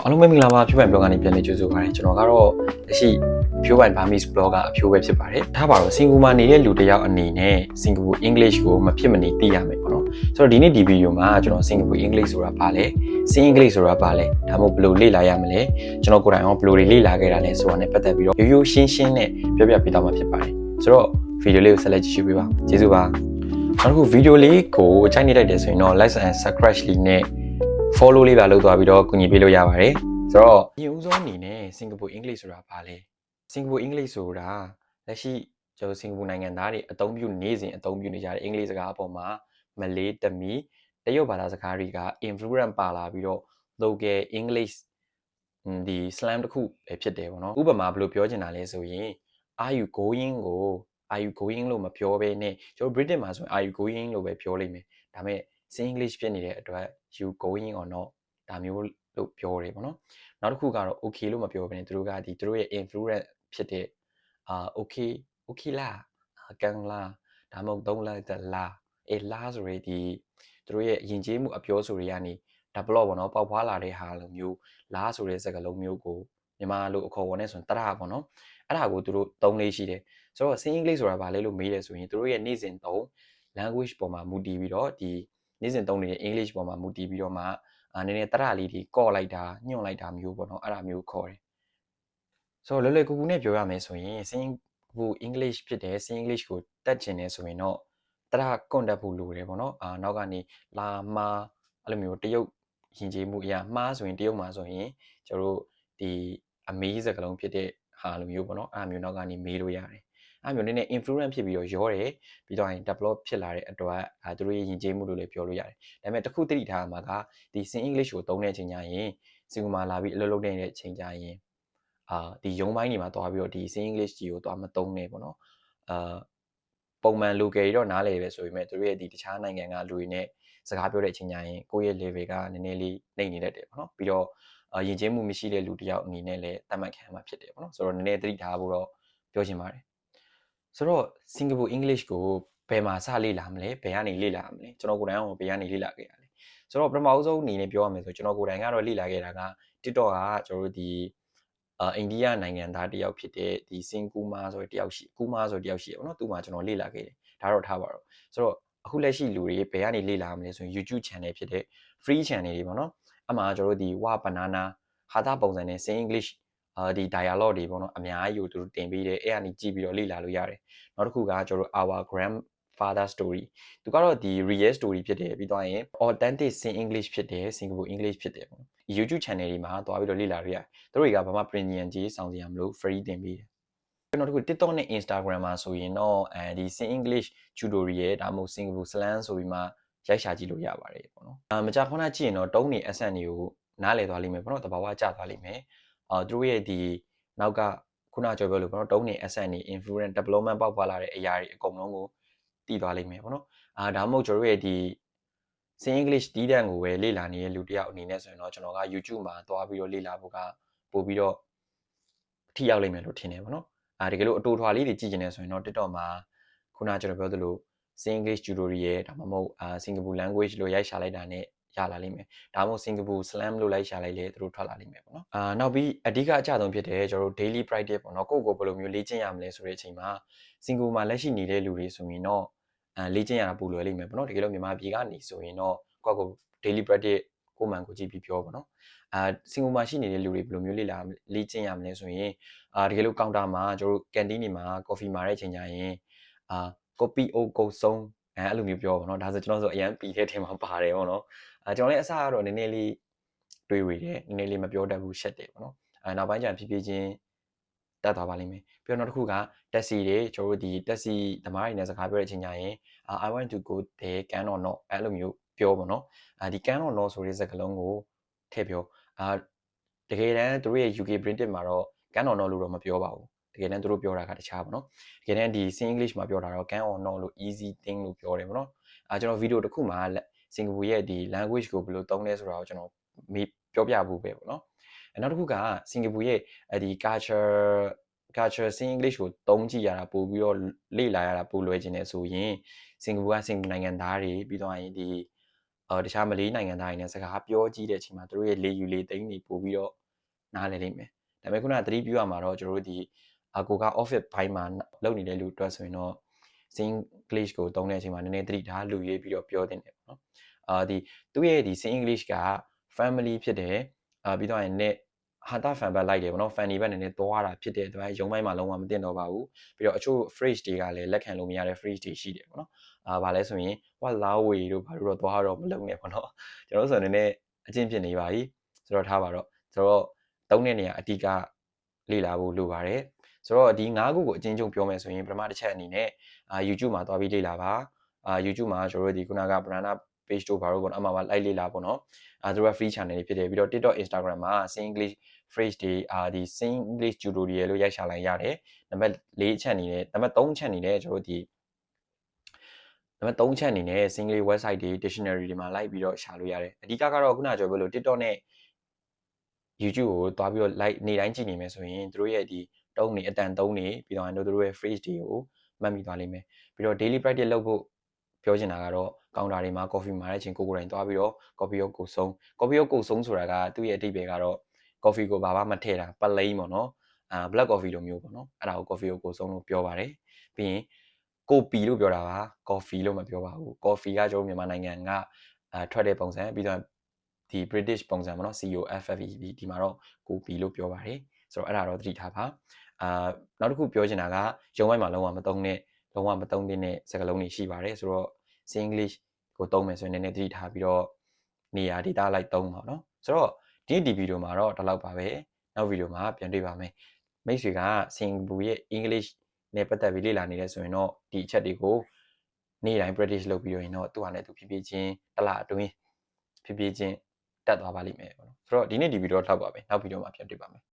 ဆိုအားလုံးပဲမင်္ဂလာပါဖြိုးပိုင် blog ကနေပြန်လည်ကြိုဆိုပါရစေကျွန်တော်ကတော့လက်ရှိဖြိုးပိုင် Burmese blog ကအဖြိုးပဲဖြစ်ပါတယ်ထားပါတော့စင်ကာပူမှာနေတဲ့လူတစ်ယောက်အနေနဲ့စင်ကာပူ English ကိုမဖြစ်မနေသိရမယ်ပေါ့နော်ဆိုတော့ဒီနေ့ဒီဗီဒီယိုမှာကျွန်တော်စင်ကာပူ English ဆိုတာဘာလဲစင် English ဆိုတာဘာလဲဒါမှမဟုတ်ဘယ်လိုလေ့လာရမလဲကျွန်တော်ကိုယ်တိုင်ရောဘယ်လိုတွေလေ့လာခဲ့တာလဲဆိုတာနဲ့ပတ်သက်ပြီးတော့ရိုးရိုးရှင်းရှင်းနဲ့ပြောပြပေးသွားမှာဖြစ်ပါတယ်ဆိုတော့ဗီဒီယိုလေးကိုဆက်လက်ကြည့်ရှုပေးပါကျေးဇူးပါနောက်တစ်ခုဗီဒီယိုလေးကိုကြိုက်နေတတ်တယ်ဆိုရင်တော့ like and subscribe လေးနဲ့ follow လေးပါလုပ်သွားပြီးတော့ကူညီပေးလို့ရပါတယ်ဆိုတော့အရင်ဦးဆုံးအနေနဲ့စင်ကာပူ English ဆိုတာဘာလဲစင်ကာပူ English ဆိုတာလက်ရှိကျွန်တော်စင်ကာပူနိုင်ငံသားတွေအသုံးပြုနေစဉ်အသုံးပြုနေကြတဲ့အင်္ဂလိပ်စကားအပေါ်မှာမလေးတမီတရုတ်ဘာသာစကားတွေက influence ပါလာပြီးတော့ local English ဒီ slang တစ်ခုပဲဖြစ်တယ်ပေါ့နော်ဥပမာဘယ်လိုပြောချင်တာလဲဆိုရင် are you going ကို are you going လို့မပြောဘဲနဲ့ကျွန်တော် British မှာဆိုရင် are you going လို့ပဲပြောလိမ့်မယ်ဒါပေမဲ့ sing English ဖြစ်နေတဲ့အတွက် you going or not ဒါမျိုးလို့ပြောတယ်ပေါ့နော်နောက်တစ်ခုကတော့ okay လို့မပြောဘဲနဲ့သူတို့ကဒီသူတို့ရဲ့ influence ဖြစ်တဲ့အာ okay okay လားကန်လားဒါမှမဟုတ်သုံးလိုက်တလားအေးလားဆိုရယ်ဒီသူတို့ရဲ့ယဉ်ကျေးမှုအပြောဆိုတွေကနေ develop ပေါ့နော်ပေါက်ဖွာလာတဲ့ဟာလိုမျိုးလားဆိုတဲ့စကားလုံးမျိုးကိုမြန်မာလိုအခေါ်အဝေါ်နဲ့ဆိုရင်တရပေါ့နော်အဲ့ဒါကိုသူတို့သုံးလေးရှိတယ်ဆိုတော့ sing English ဆိုတာဘာလဲလို့မေးတယ်ဆိုရင်သူတို့ရဲ့နေ့စဉ်သုံး language ပေါ်မှာမူတည်ပြီးတော့ဒီ နေ့စဉ်သုံးနေတဲ့ English ပေါ်မှာမူတည်ပြီးတော့မှအာနည်းနည်းတရလေးတွေကော့လိုက်တာညွှန်လိုက်တာမျိုးပေါ့နော်အဲ့ဒါမျိုးခေါ်တယ်ဆိုတော့လွယ်လွယ်ကူကူနဲ့ပြောရမယ်ဆိုရင် sing ဟို English ဖြစ်တယ် sing English ကိုတက်ချင်တယ်ဆိုရင်တော့တရကွန်တက်ဖို့လိုတယ်ပေါ့နော်အာနောက်ကနေလာမာအဲ့လိုမျိုးတရုတ်ယဉ်ကျေးမှုအရာမှားဆိုရင်တရုတ်မှာဆိုရင်ကျတို့ဒီအမေးစကားလုံးဖြစ်တဲ့ဟာလိုမျိုးပေါ့နော်အဲ့လိုမျိုးနောက်ကနေမေးလို့ရတယ် အဲ့မျိုးနည်းနည်း influence ဖြစ်ပြီးတော့ရောတယ်ပြီးတော့ရင် develop ဖြစ်လာတဲ့အတွက်အဲသူတို့ရဲ့ယဉ်ကျေးမှုလို့လည်းပြောလို့ရတယ်ဒါပေမဲ့တခုသိထားမှာကဒီ sin english ကိုသုံးတဲ့အချိန်ကျရင်စင်ကာမှာလာပြီးအလုပ်လုပ်နေတဲ့အချိန်ကျရင်အာဒီရုံးပိုင်းတွေမှာတွားပြီးတော့ဒီ sin english ကြီးကိုတွားမသုံးနဲ့ပေါ့နော်အာပုံမှန် local တွေတော့နားလည်ပဲဆိုပေမဲ့သူတို့ရဲ့ဒီတခြားနိုင်ငံကလူတွေနဲ့စကားပြောတဲ့အချိန်ကျရင်ကိုယ့်ရဲ့ level ကနည်းနည်းလေးနှိမ့်နေတတ်တယ်ပေါ့နော်ပြီးတော့အရင်ချင်းမှုမရှိတဲ့လူတယောက်အနေနဲ့လည်းတတ်မှတ်ခံမှာဖြစ်တယ်ပေါ့နော်ဆိုတော့နည်းနည်းသတိထားဖို့တော့ပြောချင်ပါတယ် ဆိုတော့စင်ကာပူ English ကိုဘယ်မှာစလေ့လာမလဲဘယ်ကနေလေ့လာမလဲကျွန်တော်ကိုယ်တိုင်ကဘယ်ကနေလေ့လာခဲ့ရလဲဆိုတော့ပထမအဆုံးအနေနဲ့ပြောရမယ်ဆိုကျွန်တော်ကိုယ်တိုင်ကတော့လေ့လာခဲ့တာက TikTok ကကျွန်တော်တို့ဒီအာအိန္ဒိယနိုင်ငံသားတယောက်ဖြစ်တဲ့ဒီစင်ကူမာဆိုတဲ့တယောက်ရှိကူမာဆိုတဲ့တယောက်ရှိရပေါ့နော်သူ့မှာကျွန်တော်လေ့လာခဲ့တယ်ဒါတော့ထားပါတော့ဆိုတော့အခုလက်ရှိလူတွေဘယ်ကနေလေ့လာမလဲဆိုရင် YouTube channel ဖြစ်တဲ့ free channel တွေပေါ့နော်အမှကျွန်တော်တို့ဒီ wa banana ဟာတာပုံစံနဲ့ sing english အာဒီ dialogue တွေပေါ့နော်အများကြီးကိုသူတို့တင်ပေးတယ်အဲ့ကနေကြည့်ပြီးတော့လေ့လာလို့ရတယ်နောက်တစ်ခုကကျွန်တော်တို့ our grandfather story သူကတော့ဒီ real story ဖြစ်တယ်ပြီးတော့ရင် authentic sing english ဖြစ်တယ် singapore english ဖြစ်တယ်ပေါ့ YouTube channel တွေမှာသွားပြီးတော့လေ့လာလို့ရတယ်သူတို့တွေကဘာမှ premium ကြီးစောင့်စရာမလို free တင်ပေးတယ်ကျွန်တော်တို့ TikTok နဲ့ Instagram မှာဆိုရင်တော့အဲဒီ Sing English tutorial ဒါမှမဟုတ် Singapore slang ဆိုပြီးမှရိုက်ရှာကြည့်လို့ရပါတယ်ပေါ့နော်။အာမကြာခဏကြည့်ရင်တော့တုံးနေ accent တွေကိုနားလည်သွားလိမ့်မယ်ပေါ့နော်။တဘာဝကျသွားလိမ့်မယ်။ အာသူတို့ရဲ့ဒီနောက်ကခုနကြောပြောလို့ပေါ့နော်တုံးနေ accent တွေ influence development ပေါက်ဖွာလာတဲ့အရာတွေအကုန်လုံးကိုတည်သွားလိမ့်မယ်ပေါ့နော်။အာဒါမှမဟုတ်ကျွန်တော်တို့ရဲ့ဒီ Sing English တီးတန့်ကိုပဲလေ့လာနေတဲ့လူတစ်ယောက်အနေနဲ့ဆိုရင်တော့ကျွန်တော်က YouTube မှာသွားပြီးတော့လေ့လာဖို့ကပို့ပြီးတော့ထိရောက်လိမ့်မယ်လို့ထင်တယ်ပေါ့နော်။အာတကယ်လို့အတူထွာလေးတွေကြည့်ကျင်နေဆိုရင်တော့ TikTok မှာခုနကျွန်တော်ပြောသလို Sing English tutorial ဒါမှမဟုတ်အာ Singapore language လို့ရိုက်ရှာလိုက်တာနဲ့ ရလာလိမ့်မယ်။ဒါမှမဟုတ် Singapore slang လို့လိုက်ရှာလိုက်လေသူတို့ထွက်လာလိမ့်မယ်ပေါ့နော်။အာနောက်ပြီးအဓိကအကျဆုံးဖြစ်တယ်ကျွန်တော်တို့ daily practice ပေါ့နော်ကိုယ့်ကိုယ်ဘယ်လိုမျိုးလေ့ကျင့်ရမလဲဆိုတဲ့အချိန်မှာ Singapore မှာလက်ရှိနေတဲ့လူတွေဆိုရင်တော့အဲလေ့ကျင့်ရတာပိုလွယ်လိမ့်မယ်ပေါ့နော်။တကယ်လို့မြန်မာပြည်ကနေဆိုရင်တော့ကိုယ့်ကို daily practice ကိုမှန်ကိုကြည့်ပြီးပြောပေါ့နော်။အာစင်ကာပူမှာရှိနေတဲ့လူတွေဘယ်လိုမျိုးလေ့လာလေ့ကျင့်ရမလဲဆိုရင်အာတကယ်လို့ကောင်တာမှာကျွန်တော်တို့ကန်တင်းတွေမှာ coffee မှာတဲ့အချိန်ကျရင်အာ copy o ကုတ်ဆုံး အဲအဲ့လိုမျိုးပြောပါတော့ဒါဆိုကျွန်တော်ဆိုအရန်ပီတဲ့ထင်မှာပါတယ်ပေါ့နော်အဲကျွန်တော်လည်းအစကတော့နည်းနည်းလေးတွေးဝေတယ်နည်းနည်းလေးမပြောတတ်ဘူးရှက်တယ်ပေါ့နော်အဲနောက်ပိုင်းကျဖြည်းဖြည်းချင်းတက်သွားပါလိမ့်မယ်ပြီးတော့နောက်တစ်ခုကတက်စီတွေကျွန်တော်တို့ဒီတက်စီသမားတွေနဲ့စကားပြောတဲ့အချိန်ကျရင် I want to go there can or not အဲ့လိုမျိုးပြောပေါ့နော်အဲဒီ can or not ဆိုတဲ့စကားလုံးကိုထည့်ပြောအာတကယ်တမ်းသူတို့ရဲ့ UK British မှာတော့ can or not လို့တော့မပြောပါဘူး တကယ်တမ်းသူတို့ပြောတာကတခြားပေါ့နော်တကယ်တမ်းဒီ Sing English မှာပြောတာတော့ can or not လို့ easy thing လို့ပြောတယ်ပေါ့နော်အဲကျွန်တော်ဗီဒီယိုတစ်ခုမှာစင်ကာပူရဲ့ဒီ language ကိုဘယ်လိုသုံးလဲဆိုတာကိုကျွန်တော်မေးပြောပြဖို့ပဲပေါ့နော်အဲနောက်တစ်ခုကစင်ကာပူရဲ့အဲဒီ culture culture Sing English ကိုသုံးကြည့်ရတာပို့ပြီးတော့လေ့လာရတာပို့လွယ်ခြင်းနဲ့ဆိုရင်စင်ကာပူကစင်ကာပူနိုင်ငံသားတွေပြီးတော့ရင်ဒီအော်တခြားမလေးနိုင်ငံသားတွေနဲ့စကားပြောကြည့်တဲ့အချိန်မှာသူတို့ရဲ့လေယူလေသိန်းတွေပို့ပြီးတော့နားလည်လိမ့်မယ်ဒါပေမဲ့ခုနကသတိပြုရမှာတော့ကျွန်တော်တို့ဒီ အကိုက office ဘိုင်းမှာလုပ်နေတဲ့လူအတွက်ဆိုရင်တော့ Singlish ကိုသုံးတဲ့အချိန်မှာနည်းနည်းသတိထားလူရွေးပြီးတော့ပြောတင်တယ်ပေါ့နော်အာဒီသူ့ရဲ့ဒီ Singlish က family ဖြစ်တယ်အာပြီးတော့ရင် net ဟာတာ fan ဘက်လိုက်တယ်ပေါ့နော် fan တွေဘက်နည်းနည်းသွားတာဖြစ်တဲ့အတွက်ရုံးပိုင်းမှာလုံးဝမတင်တော့ပါဘူးပြီးတော့အချို့ phrase တွေကလည်းလက်ခံလို့မရတဲ့ phrase တွေရှိတယ်ပေါ့နော်အာဗာလဲဆိုရင် what lao way တို့ဘာလို့တော့သွားတော့မလုံးနဲ့ပေါ့နော်ကျွန်တော်တို့ဆိုရင်လည်းအချင်းဖြစ်နေပါပြီဆိုတော့ထားပါတော့ဆိုတော့သုံးတဲ့နေရာအတိကလေ့လာဖို့လိုပါတယ် ဆိုတော့ဒီ၅ခုကိုအချင်းချင်းပြောမယ်ဆိုရင်ပထမတစ်ချက်အနေနဲ့အာ YouTube မှာသွားပြီးလေ့လာပါအာ YouTube မှာကျွန်တော်တို့ဒီခုနက brand page တို့ဘာလို့ပေါ့နော်အမှမှာလိုက်လေ့လာပေါ့နော်အာသူက free channel တွေဖြစ်တယ်ပြီးတော့ TikTok Instagram မှာ Sing English phrase တွေအာဒီ Sing English tutorial လို့ရိုက်ရှာလိုက်ရတယ်နံပါတ်၄ချက်အနေနဲ့နံပါတ်၃ချက်အနေနဲ့ကျွန်တော်တို့ဒီနံပါတ်3ချက်အနေနဲ့ single website တွေ dictionary တွေမှာလိုက်ပြီးတော့ရှာလို့ရတယ်အဓိကကတော့ခုနကပြောပြလို့ TikTok နဲ့ YouTube ကိုသွားပြီးတော့ like နေတိုင်းကြည့်နေမယ်ဆိုရင်တို့ရဲ့ဒီ တုံးနေအတန်တုံးနေပြီးတော့တို့တို့ရဲ့ phrase တွေကိုမှတ်မိသွားလိမ့်မယ်ပြီးတော့ daily practice လုပ်ဖို့ပြောချင်တာကတော့ကောင်တာတွေမှာ coffee မှာတဲ့အချိန်ကိုကိုယ်တိုင်သွားပြီးတော့ coffee ရောကိုဆုံး coffee ရောကိုဆုံးဆိုတာကသူ့ရဲ့အဓိပ္ပာယ်ကတော့ coffee ကိုဘာမှမထည့်တာပလိမ့်ပေါ့နော်အာ black coffee လိုမျိုးပေါ့နော်အဲ့ဒါကို coffee ကိုကိုဆုံးလို့ပြောပါတယ်ပြီးရင်ကိုပီလို့ပြောတာပါ coffee လို့မပြောပါဘူး coffee ကကျွန်တော်မြန်မာနိုင်ငံကအာထွက်တဲ့ပုံစံပြီးတော့ဒီ British ပုံစံပေါ့နော် COFFEB ဒီမှာတော့ကိုပီလို့ပြောပါတယ် ဆိုတော့အဲ့ဒါတော့သတိထားပါအာနောက်တစ်ခုပြောချင်တာကရုံးပိုင်းမှာလုံးဝမသုံးနဲ့လုံးဝမသုံးသင့်တဲ့စကားလုံးတွေရှိပါတယ်ဆိုတော့ Singlish ကိုသုံးမယ်ဆိုရင်လည်းနည်းနည်းသတိထားပြီးတော့နေရာဒေတာလိုက်သုံးပါเนาะဆိုတော့ဒီဒီဗီဒီယိုမှာတော့ဒီလောက်ပါပဲနောက်ဗီဒီယိုမှာပြန်တွေ့ပါမယ်မိတ်ဆွေကစင်ကာပူရဲ့ English နဲ့ပတ်သက်ပြီးလေ့လာနေတယ်ဆိုရင်တော့ဒီအချက်တွေကိုနေ့တိုင်း practice လုပ်ပြီးတော့ရင်တော့သူ့ဟာနဲ့သူဖြည်းဖြည်းချင်းတစ်လအတွင်းဖြည်းဖြည်းချင်းတက်သွားပါလိမ့်မယ်ပေါ့နော်ဆိုတော့ဒီနေ့ဒီဗီဒီယိုတော့လောက်ပါပဲနောက်ဗီဒီယိုမှာပြန်တွေ့ပါမယ်